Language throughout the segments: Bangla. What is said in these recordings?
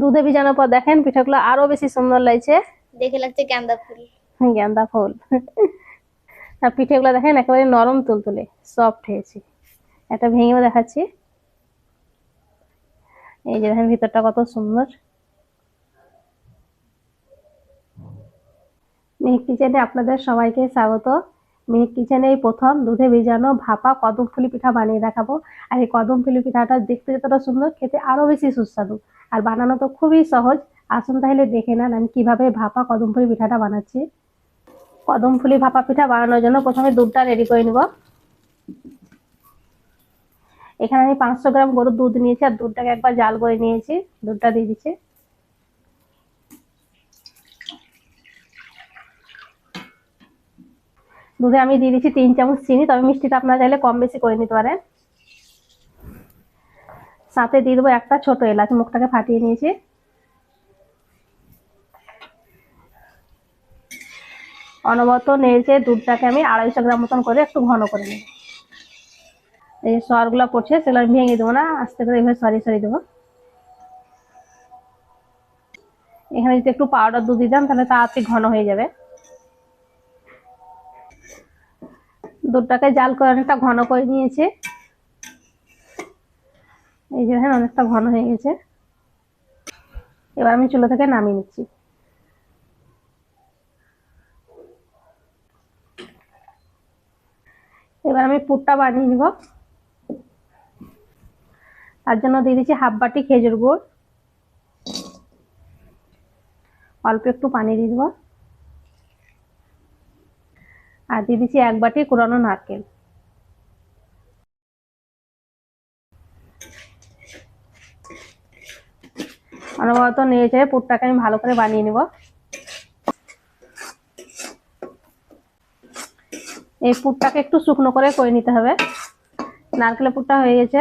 দুধে ভিজানোর পর দেখেন পিঠাগুলো আরও বেশি সুন্দর লাগছে। দেখে লাগছে গাঁদা ফুল। গেন্দা ফুল। আর পিঠেগুলো দেখেন একেবারে নরম তুলতুলে সফট হয়েছে। একটা ভেঙেও দেখাচ্ছি। এই যে দেখেন ভিতরটা কত সুন্দর। কিচেনে আপনাদের সবাইকে স্বাগত। মিহিক কিচেনে প্রথম দুধে ভিজানো ভাপা কদম ফুলি পিঠা বানিয়ে দেখাবো। আর এই কদম ফুলি পিঠাটা দেখতে যতটা সুন্দর, খেতে আরও বেশি সুস্বাদু। আর বানানো তো খুবই সহজ। আসুন তাহলে দেখে নেন আমি কীভাবে ভাপা কদম ফুলি পিঠাটা বানাচ্ছি। কদম ফুলি ভাপা পিঠা বানানোর জন্য প্রথমে দুধটা রেডি করে নিব। এখানে আমি পাঁচশো গ্রাম গরুর দুধ নিয়েছি আর দুধটাকে একবার জাল করে নিয়েছি। দুধটা দিয়ে দিচ্ছি। দুধে আমি দিয়ে দিচ্ছি তিন চামচ চিনি, তবে মিষ্টিটা আপনারা চাইলে কম বেশি করে নিতে পারেন। সাথে দিয়ে দেবো একটা ছোট এলাচ, মুখটাকে ফাটিয়ে নিয়েছি। অনবরত নেড়েছে দুধটাকে আমি আড়াইশো গ্রাম মতন করে একটু ঘন করে নেব। এই যে সরগুলো পড়ছে, সেগুলো আমি ভেঙে দেবো না, আস্তে করে এইভাবে সরি সরি দেবো। এখানে যদি একটু পাউডার দুধ দিতাম, তাহলে তাড়াতাড়ি ঘন হয়ে যাবে। দুধটাকে জাল করে অনেকটা ঘন করে নিয়েছে। এই যে দেখেন, অনেকটা ঘন হয়ে গেছে। এবার আমি চুলো থেকে নামিয়ে নিচ্ছি। এবার আমি পুরটা বানিয়ে নিব। তার জন্য দিয়ে দিচ্ছি হাফ বাটি খেজুর গুড়। অল্প একটু পানি দিয়ে দেবো। আর দিয়ে দিচ্ছি এক বাটি কুড়ানো নারকেল। অনবরত নেড়ে চেড়ে পুরটাকে আমি ভালো করে বানিয়ে নেব। এই পুরটাকে একটু শুকনো করে করে নিতে হবে। নারকেলের পুরটা হয়ে গেছে।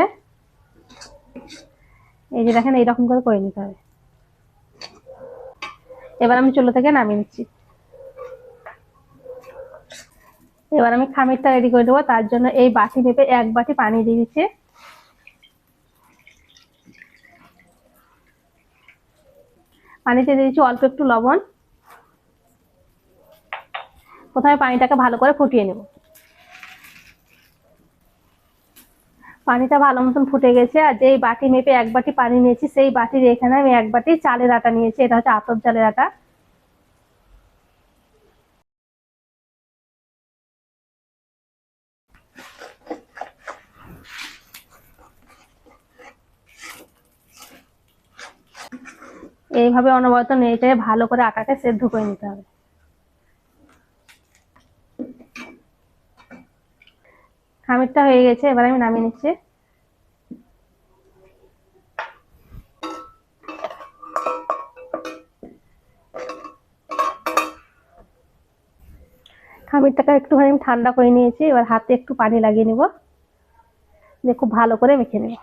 এই যে দেখেন, এইরকম করে করে নিতে হবে। এবার আমি চুলো থেকে নামিয়ে নিচ্ছি। এবার আমি খামিরটা রেডি করে দেবো তার জন্য এই বাটি মেপে এক বাটি পানি দিয়ে দিচ্ছি। পানিতে দিয়ে দিচ্ছি অল্প একটু লবণ। প্রথমে পানিটাকে ভালো করে ফুটিয়ে নেব। পানিটা ভালো মতন ফুটে গেছে আর যেই বাটি মেপে এক বাটি পানি নিয়েছি, সেই বাটির এখানে আমি এক বাটি চালের আটা নিয়েছি। এটা হচ্ছে আতপ চালের আটা। এইভাবে অনবরত নেড়ে ভালো করে আটাকে সেদ্ধ করে নিতে হবে। খামিরটা হয়ে গেছে, এবার আমি নামিয়ে নিচ্ছি। খামিরটাকে একটুখানি ঠান্ডা করে নিয়েছি, এবার হাতে একটু পানি লাগিয়ে নিব। দিয়ে খুব ভালো করে মেখে নেব।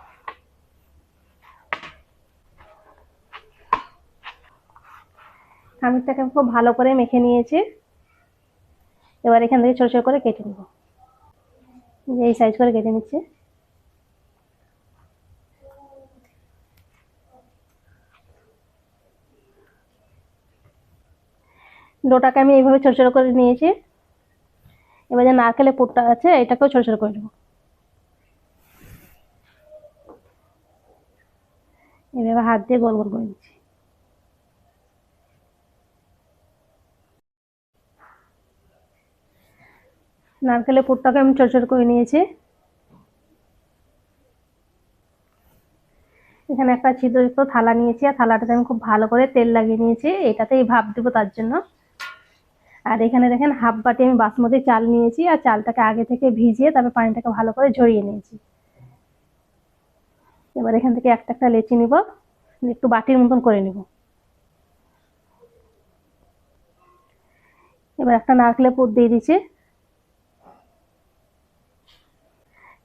খামিরটাকে খুব ভালো করে মেখে নিয়েছি। এবার এখান থেকে ছোট ছোট করে কেটে নেব। এই সাইজ করে কেটে নিচ্ছি। ডোটাকে আমি এইভাবে ছোট ছোট করে নিয়েছি। এবার যে নারকেলের পুরটা আছে, এটাকেও ছোট ছোট করে নেব। এভাবে হাত দিয়ে গোল গোল করে নিচ্ছি। নারকেলের পুরটাকে আমি ছোট করে নিয়েছি। এখানে একটা ছিদ্রযুক্ত থালা নিয়েছি, আর থালাটাতে আমি খুব ভালো করে তেল লাগিয়ে নিয়েছি। এটাতেই ভাপ দেবো তার জন্য। আর এখানে দেখেন হাফ বাটি আমি বাসমতি চাল নিয়েছি, আর চালটাকে আগে থেকে ভিজিয়ে তারপর পানিটাকে ভালো করে ঝরিয়ে নিয়েছি। এবার এখান থেকে একটা একটা লেচি নিব, একটু বাটির মতন করে নিব। এবার একটা নারকেলের পুর দিয়ে দিচ্ছি।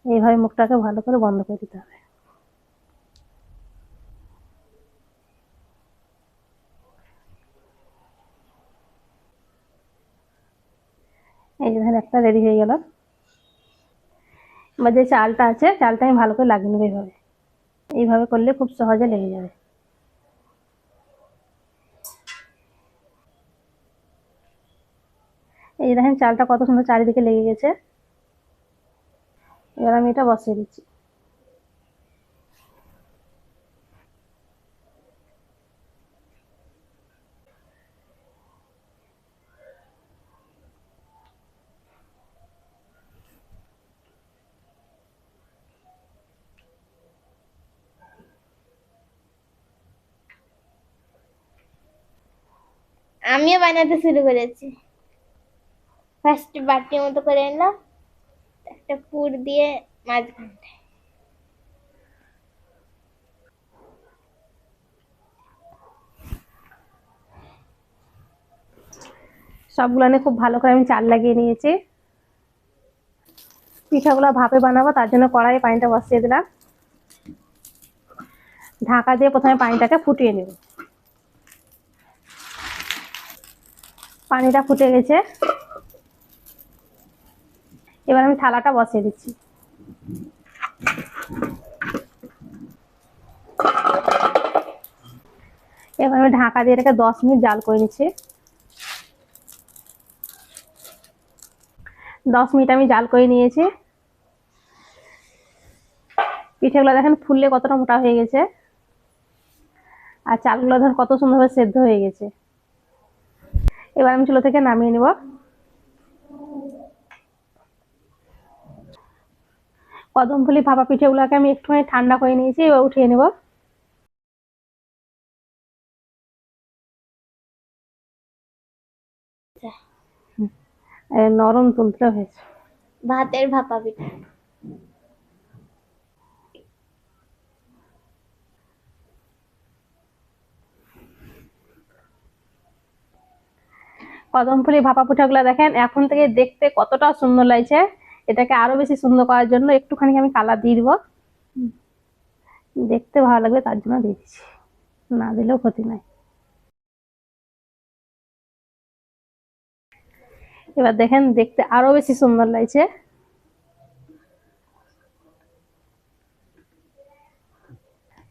এইভাবে মুখটাকে ভালো করে বন্ধ করে দিতে হবে। এই যে একটা রেডি হয়ে গেল। এবার যে চালটা আছে, চালটা আমি ভালো করে লাগিয়ে নেব এইভাবে। এইভাবে করলে খুব সহজে লেগে যাবে। এই দেখেন চালটা কত সুন্দর চারিদিকে লেগে গেছে। এবার আমি এটা বসিয়ে দিচ্ছি। আমিও বানাতে শুরু করেছি। ফার্স্ট বাটির মতো করে নিলাম একটা পুর দিয়ে সবগুলো নিয়ে খুব ভালো করে আমি চাল লাগিয়ে নিয়েছি। পিঠাগুলো ভাপে বানাবো, তার জন্য কড়াইয়ে পানিটা বসিয়ে দিলাম। ঢাকা দিয়ে প্রথমে পানিটাকে ফুটিয়ে নেব। পানিটা ফুটে গেছে। এবার আমি থালাটা বসিয়ে দিচ্ছি। এবার আমি ঢাকা দিয়ে রেখে দশ মিনিট জাল করে নিচ্ছি। দশ মিনিট আমি জাল করে নিয়েছি। পিঠেগুলো দেখেন ফুললে কতটা মোটা হয়ে গেছে। আর চালগুলো ধর কত সুন্দরভাবে সেদ্ধ হয়ে গেছে। এবার আমি চুলো থেকে নামিয়ে নেব। কদম ফুলি ভাপা পিঠেগুলোকে আমি একটুখানি ঠান্ডা করে নিয়েছি এবার উঠিয়ে নেব। নরম তুলতে হয়েছে। ভাতের ভাপা পিঠা কদম ফুলি ভাপা পিঠাগুলো দেখেন এখন থেকে দেখতে কতটা সুন্দর লাগছে। এটাকে আরও বেশি সুন্দর করার জন্য একটুখানি আমি কালার দিয়ে দিব। দেখতে ভালো লাগবে তার জন্য দিয়ে দিচ্ছি। না দিলেও ক্ষতি নাই। এবার দেখেন দেখতে আরও বেশি সুন্দর লাগছে।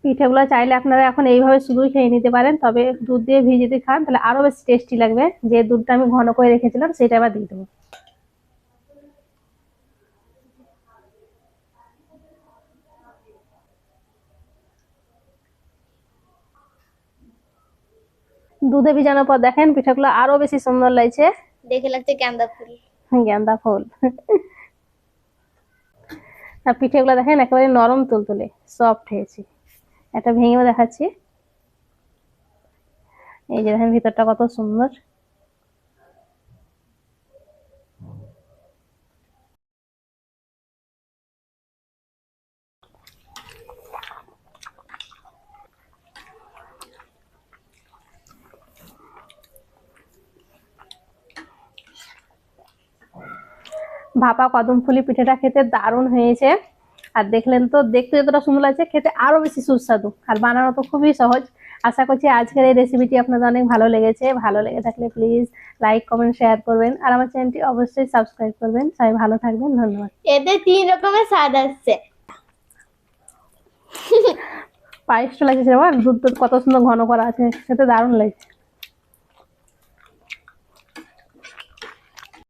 পিঠেগুলো চাইলে আপনারা এখন এইভাবে শুধুই খেয়ে নিতে পারেন, তবে দুধ দিয়ে যদি খান তাহলে আরও বেশি টেস্টি লাগবে। যে দুধটা আমি ঘন করে রেখেছিলাম, সেটা আবার দিয়ে দেবো। দুধে ভিজানোর পর দেখেন পিঠাগুলো আরও বেশি সুন্দর লাগছে। দেখে লাগছে গ্যান্দা ফুল। গেন্দা ফুল। আর পিঠেগুলো দেখেন একেবারে নরম তুলতুলে সফট হয়েছে। একটা ভেঙেও দেখাচ্ছি। এই যে দেখেন ভিতরটা কত সুন্দর। ভাপা কদম ফুলি পিঠেটা খেতে দারুণ হয়েছে। আর দেখলেন তো দেখতে যতটা সুন্দর লাগছে খেতে আরও বেশি সুস্বাদু। আর বানানো তো খুবই সহজ। আশা করছি আজকের এই রেসিপিটি আপনাদের অনেক ভালো লেগেছে। ভালো লেগে থাকলে প্লিজ লাইক কমেন্ট শেয়ার করবেন। আর আমার চ্যানেলটি অবশ্যই সাবস্ক্রাইব করবেন। সবাই ভালো থাকবেন। ধন্যবাদ। এতে তিন রকমের স্বাদ আসছে। পায়েসটা লাগছে আমার দুধ কত সুন্দর ঘন করা আছে খেতে দারুণ লাগছে।